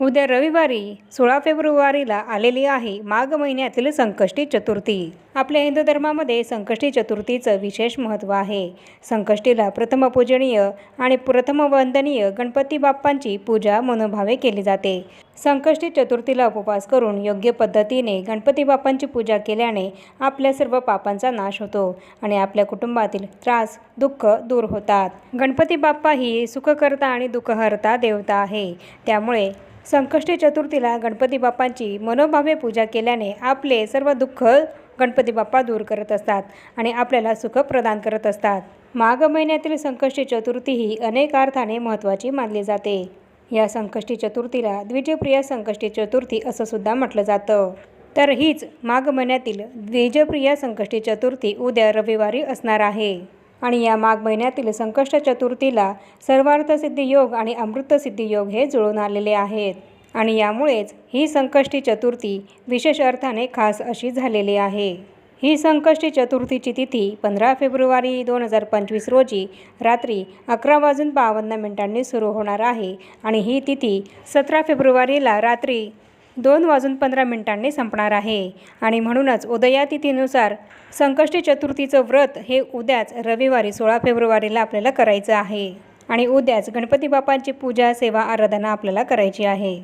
उद्या रविवारी सोळा फेब्रुवारीला आलेली आहे माघ महिन्यातील संकष्टी चतुर्थी. आपल्या हिंदू धर्मामध्ये संकष्टी चतुर्थीचं विशेष महत्त्व आहे. संकष्टीला प्रथम पूजनीय आणि प्रथम वंदनीय गणपती बाप्पांची पूजा मनोभावे केली जाते. संकष्टी चतुर्थीला उपवास करून योग्य पद्धतीने गणपती बाप्पांची पूजा केल्याने आपल्या सर्व पापांचा नाश होतो आणि आपल्या कुटुंबातील त्रास दुःख दूर होतात. गणपती बाप्पा ही सुखकर्ता आणि दुःखहर्ता देवता आहे. त्यामुळे संकष्टी चतुर्थीला गणपती बाप्पांची मनोभावे पूजा केल्याने आपले सर्व दुःख गणपती बाप्पा दूर करत असतात आणि आपल्याला सुख प्रदान करत असतात. माघ महिन्यातील संकष्टी चतुर्थी ही अनेक अर्थाने महत्त्वाची मानली जाते. या संकष्टी चतुर्थीला द्विजप्रिय संकष्टी चतुर्थी असं सुद्धा म्हटलं जातं. तर हीच माघ महिन्यातील द्विजप्रिय संकष्टी चतुर्थी उद्या रविवारी असणार आहे. आणि या माघ महिन्यातील संकष्ट चतुर्थीला सर्वार्थसिद्धी योग आणि अमृतसिद्धी योग हे जुळून आलेले आहेत. आणि यामुळेच ही संकष्टी चतुर्थी विशेष अर्थाने खास अशी झालेली आहे. ही संकष्टी चतुर्थीची तिथी पंधरा फेब्रुवारी दोन हजार पंचवीस रोजी रात्री अकरा वाजून बावन्न मिनिटांनी सुरू होणार आहे. आणि ही तिथी सतरा फेब्रुवारीला रात्री दोन वाजून पंधरा मिनिटांनी संपणार आहे. आणि म्हणूनच उदयातिथीनुसार संकष्टी चतुर्थीचं व्रत हे उद्याच रविवारी सोळा फेब्रुवारीला आपल्याला करायचं आहे. आणि उद्याच गणपती बाप्पांची पूजा सेवा आराधना आपल्याला करायची आहे.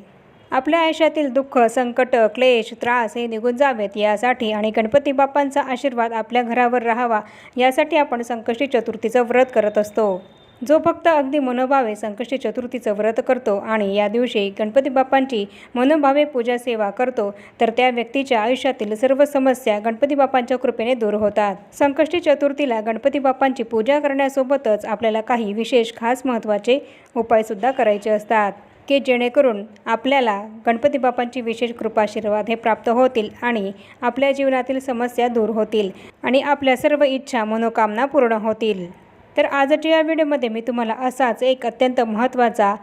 आपल्या आयुष्यातील दुःख संकट क्लेश त्रास हे निघून जावेत यासाठी आणि गणपती बाप्पांचा आशीर्वाद आपल्या घरावर राहावा यासाठी आपण संकष्टी चतुर्थीचं व्रत करत असतो. जो फक्त अगदी मनोभावे संकष्टी चतुर्थीचं व्रत करतो आणि या दिवशी गणपती बाप्पांची मनोभावे पूजा सेवा करतो तर त्या व्यक्तीच्या आयुष्यातील सर्व समस्या गणपती बाप्पांच्या कृपेने दूर होतात. संकष्टी चतुर्थीला गणपती बाप्पांची पूजा करण्यासोबतच आपल्याला काही विशेष खास महत्त्वाचे उपायसुद्धा करायचे असतात की जेणेकरून आपल्याला गणपती बाप्पांची विशेष कृपाशीर्वाद हे प्राप्त होतील आणि आपल्या जीवनातील समस्या दूर होतील आणि आपल्या सर्व इच्छा मनोकामना पूर्ण होतील. तर आजच्या या व्हिडिओमध्ये मी तुम्हाला असाच एक अत्यंत महत्त्वाचा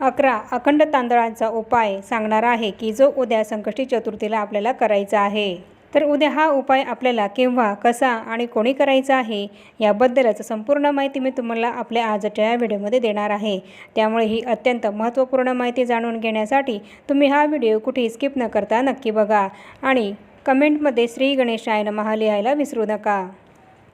अकरा अखंड तांदळांचा उपाय सांगणार आहे की जो उद्या संकष्टी चतुर्थीला आपल्याला करायचा आहे. तर उद्या हा उपाय आपल्याला केव्हा कसा आणि कोणी करायचा आहे याबद्दलच संपूर्ण माहिती मी तुम्हाला आपल्या आजच्या या व्हिडिओमध्ये देणार आहे. त्यामुळे ही अत्यंत महत्त्वपूर्ण माहिती जाणून घेण्यासाठी तुम्ही हा व्हिडिओ कुठेही स्किप न करता नक्की बघा आणि कमेंटमध्ये श्री गणेशायन महा लिहायला विसरू नका.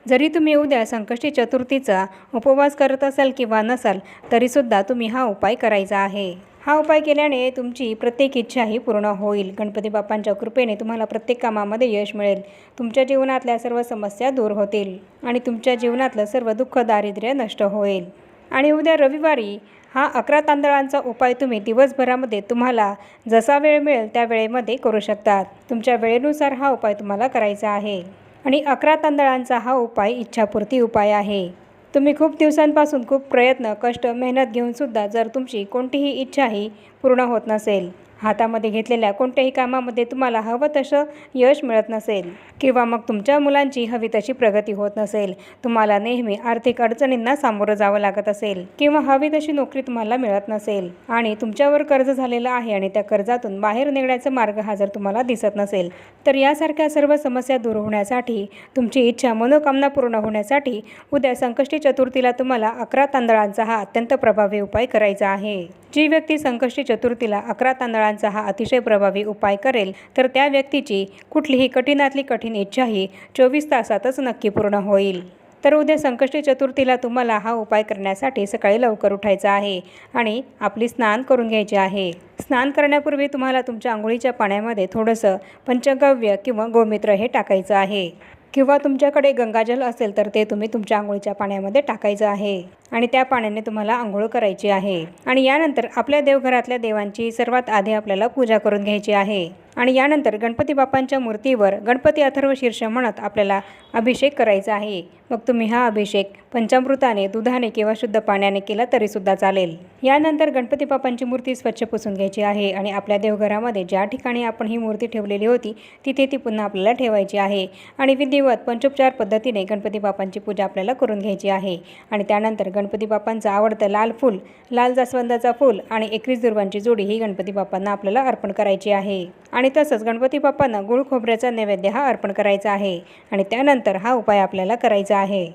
जरी तुम्ही उद्या संकष्टी चतुर्थीचा उपवास करत असाल किंवा नसाल तरीसुद्धा तुम्ही हा उपाय करायचा आहे. हा उपाय केल्याने तुमची प्रत्येक इच्छाही पूर्ण होईल. गणपती बाप्पांच्या कृपेने तुम्हाला प्रत्येक कामामध्ये यश मिळेल. तुमच्या जीवनातल्या सर्व समस्या दूर होतील आणि तुमच्या जीवनातलं सर्व दुःख दारिद्र्य नष्ट होईल. आणि उद्या रविवारी हा अकरा तांदळांचा उपाय तुम्ही दिवसभरामध्ये तुम्हाला जसा वेळ मिळेल त्या वेळेमध्ये करू शकतात. तुमच्या वेळेनुसार हा उपाय तुम्हाला करायचा आहे. आणि अकरा तांदळांचा हा उपाय इच्छापूर्ती उपाय आहे. तुम्ही खूप दिवसांपासून खूप प्रयत्न कष्ट मेहनत घेऊनसुद्धा जर तुमची कोणतीही इच्छाही पूर्ण होत नसेल हातामध्ये घेतलेल्या कोणत्याही कामामध्ये तुम्हाला हवं तसं यश मिळत नसेल किंवा मग तुमच्या मुलांची हवी तशी प्रगती होत नसेल तुम्हाला नेहमी आर्थिक अडचणींना सामोरं जावं लागत असेल किंवा हवी तशी नोकरी तुम्हाला मिळत नसेल आणि तुमच्यावर कर्ज झालेलं आहे आणि त्या कर्जातून बाहेर निघण्याचा मार्ग हा जर तुम्हाला दिसत नसेल तर यासारख्या सर्व समस्या दूर होण्यासाठी तुमची इच्छा मनोकामना पूर्ण होण्यासाठी उद्या संकष्टी चतुर्थीला तुम्हाला अकरा तांदळांचा हा अत्यंत प्रभावी उपाय करायचा आहे. जी व्यक्ती संकष्टी चतुर्थीला अकरा तांदळांचा हा अतिशय प्रभावी उपाय करेल तर त्या व्यक्तीची कुठलीही कठीणातली कठीण इच्छाही चोवीस तासातच नक्की पूर्ण होईल. तर उद्या संकष्टी चतुर्थीला तुम्हाला हा उपाय करण्यासाठी सकाळी लवकर उठायचं आहे आणि आपली स्नान करून घ्यायचे आहे. स्नान करण्यापूर्वी तुम्हाला तुमच्या आंघोळीच्या पाण्यामध्ये थोडंसं पंचगव्य किंवा गोमित्र हे टाकायचं आहे. किंवा तुमच्याकडे गंगाजल असेल तर ते तुम्ही तुमच्या आंघोळीच्या पाण्यामध्ये टाकायचं आहे. आणि त्या पाण्याने तुम्हाला आंघोळ करायची आहे. आणि यानंतर आपल्या देवघरातल्या देवांची सर्वात आधी आपल्याला पूजा करून घ्यायची आहे. आणि यानंतर गणपती बाप्पांच्या मूर्तीवर गणपती अथर्व शीर्ष म्हणत आपल्याला अभिषेक करायचा आहे. मग तुम्ही हा अभिषेक पंचामृताने दुधाने किंवा शुद्ध पाण्याने केला तरीसुद्धा चालेल. यानंतर गणपती बाप्पांची मूर्ती स्वच्छ पुसून घ्यायची आहे आणि आपल्या देवघरामध्ये ज्या ठिकाणी आपण ही मूर्ती ठेवलेली होती तिथे ती पुन्हा आपल्याला ठेवायची आहे. आणि विधिवत पंचोपचार पद्धतीने गणपती बाप्पांची पूजा आपल्याला करून घ्यायची आहे. आणि त्यानंतर गणपती बाप्पांचं आवडतं लाल फूल लाल जास्वंदाचा फूल आणि एकवीस दुर्वांची जोडी ही गणपती बाप्पांना आपल्याला अर्पण करायची आहे. आणि तसंच गणपती बाप्पांना गुळ खोबऱ्याचा नैवेद्य हा अर्पण करायचा आहे आणि त्यानंतर हा उपाय आपल्याला करायचा आहे.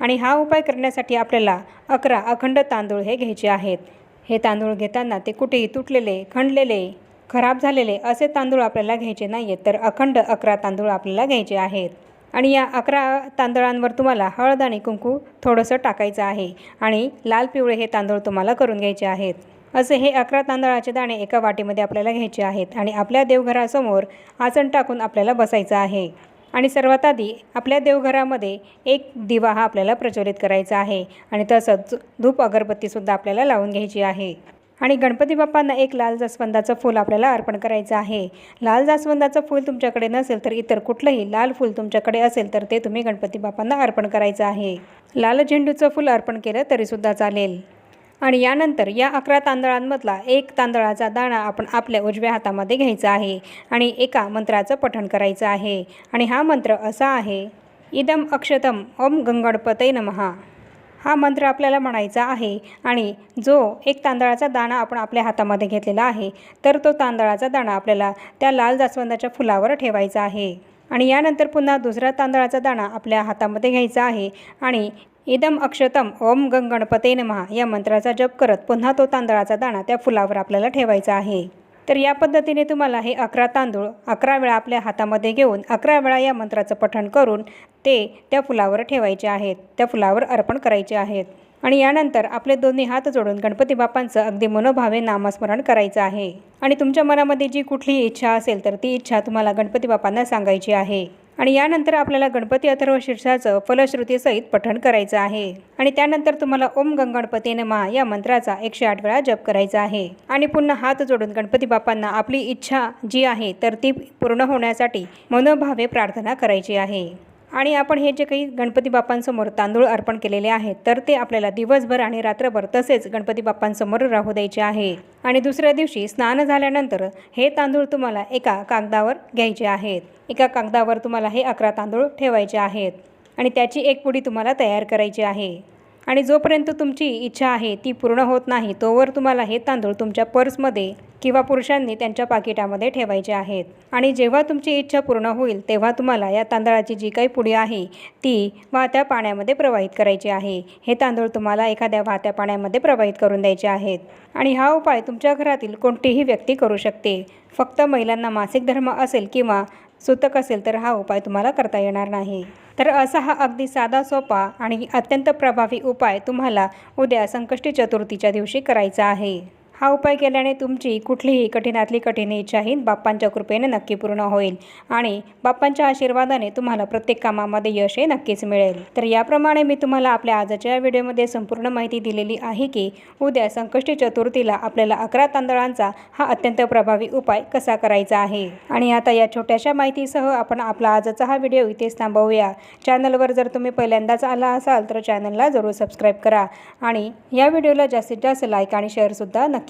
आणि हा उपाय करण्यासाठी आपल्याला अकरा अखंड तांदूळ हे घ्यायचे आहेत. हे तांदूळ घेताना ते कुठेही तुटलेले खंडलेले खराब झालेले असे तांदूळ आपल्याला घ्यायचे नाही आहेत तर अखंड अकरा तांदूळ आपल्याला घ्यायचे आहेत. आणि या अकरा तांदळांवर तुम्हाला हळद आणि कुंकू थोडंसं टाकायचं आहे आणि लाल पिवळे हे तांदूळ तुम्हाला करून घ्यायचे आहेत. असे हे अकरा तांदळाचे दाणे एका वाटीमध्ये आपल्याला घ्यायचे आहेत आणि आपल्या देवघरासमोर आसन टाकून आपल्याला बसायचं आहे. आणि सर्वात आधी आपल्या देवघरामध्ये एक दिवा हा आपल्याला प्रज्वलित करायचा आहे आणि तसंच धूप अगरबत्तीसुद्धा आपल्याला लावून घ्यायची आहे. आणि गणपती बाप्पांना एक लाल जास्वंदाचं फूल आपल्याला अर्पण करायचं आहे. लाल जास्वंदाचं फूल तुमच्याकडे नसेल तर इतर कुठलंही लाल फूल तुमच्याकडे असेल तर ते तुम्ही गणपती बाप्पांना अर्पण करायचं आहे. लाल झेंडूचं फूल अर्पण केलं तरीसुद्धा चालेल. आणि यानंतर या अकरा तांदळांमधला एक तांदळाचा दाणा आपण आपल्या उजव्या हातामध्ये घ्यायचा आहे आणि एका मंत्राचं पठण करायचं आहे. आणि हा मंत्र असा आहे इदम अक्षतम ओम गंगणपतय नमहा हा मंत्र आपल्याला म्हणायचा आहे आणि जो एक तांदळाचा दाणा आपण आपल्या हातामध्ये घेतलेला आहे तर तो तांदळाचा दाणा आपल्याला त्या लाल जास्वंदाच्या फुलावर ठेवायचा आहे. आणि यानंतर पुन्हा दुसरा तांदळाचा दाणा आपल्या हातामध्ये घ्यायचा आहे आणि इदम अक्षतम ओम गंग गणपते नमहा या मंत्राचा जप करत पुन्हा तो तांदळाचा दाणा त्या फुलावर आपल्याला ठेवायचा आहे. तर या पद्धतीने तुम्हाला हे अकरा तांदूळ अकरा वेळा आपल्या हातामध्ये घेऊन अकरा वेळा या मंत्राचं पठण करून ते त्या फुलावर ठेवायचे आहेत. त्या फुलावर अर्पण करायचे आहेत. आणि यानंतर आपले दोन्ही हात जोडून गणपती बाप्पांचं अगदी मनोभावे नामस्मरण करायचं आहे. आणि तुमच्या मनामध्ये जी कुठलीही इच्छा असेल तर ती इच्छा तुम्हाला गणपती बाप्पांना सांगायची आहे. आणि यानंतर आपल्याला गणपती अथर्व शीर्षाचं फलश्रुतीसहित पठण करायचं आहे. आणि त्यानंतर तुम्हाला ओम गंगणपती नमा या मंत्राचा एकशे आठ वेळा जप करायचा आहे. आणि पुन्हा हात जोडून गणपती बाप्पांना आपली इच्छा जी आहे तर ती पूर्ण होण्यासाठी मनोभावे प्रार्थना करायची आहे. आणि आपण हे जे काही गणपती बाप्पांसमोर तांदूळ अर्पण केलेले आहेत तर ते आपल्याला दिवसभर आणि रात्रभर तसेच गणपती बाप्पांसमोर राहू द्यायचे आहे. आणि दुसऱ्या दिवशी स्नान झाल्यानंतर हे तांदूळ तुम्हाला एका कागदावर घ्यायचे आहेत. एका कागदावर तुम्हाला हे अकरा तांदूळ ठेवायचे आहेत. आणि त्याची एक पुडी तुम्हाला तयार करायची आहे. आणि जोपर्यंत तुमची इच्छा आहे ती पूर्ण होत नाही तोवर तुम्हाला हे तांदूळ तुमच्या पर्समध्ये किंवा पुरुषांनी त्यांच्या पाकिटामध्ये ठेवायचे आहेत. आणि जेव्हा तुमची इच्छा पूर्ण होईल तेव्हा तुम्हाला या तांदळाची जी काही पुडी आहे ती वाहत्या पाण्यामध्ये प्रवाहित करायची आहे. हे तांदूळ तुम्हाला एखाद्या वाहत्या पाण्यामध्ये प्रवाहित करून द्यायचे आहेत. आणि हा उपाय तुमच्या घरातील कोणतीही व्यक्ती करू शकते. फक्त महिलांना मासिक धर्म असेल किंवा सुतक असेल तर हा उपाय तुम्हाला करता येणार नाही. तर असा हा अगदी साधा सोपा आणि अत्यंत प्रभावी उपाय तुम्हाला उद्या संकष्टी चतुर्थीच्या दिवशी करायचा आहे. हा उपाय केल्याने तुमची कुठलीही कठीणातली कठीण इच्छाही बाप्पांच्या कृपेने नक्की पूर्ण होईल आणि बाप्पांच्या आशीर्वादाने तुम्हाला प्रत्येक कामामध्ये यश हे नक्कीच मिळेल. तर याप्रमाणे मी तुम्हाला आपल्या आजच्या व्हिडिओमध्ये संपूर्ण माहिती दिलेली आहे की उद्या संकष्टी चतुर्थीला आपल्याला अकरा तांदळांचा हा अत्यंत प्रभावी उपाय कसा करायचा आहे? आणि आता या छोट्याशा माहितीसह आपण आपला आजचा हा व्हिडिओ इथेच थांबवूया. चॅनलवर जर तुम्ही पहिल्यांदाच आला असाल तर चॅनलला जरूर सबस्क्राईब करा आणि या व्हिडिओला जास्तीत जास्त लाईक आणि शेअरसुद्धा नक्की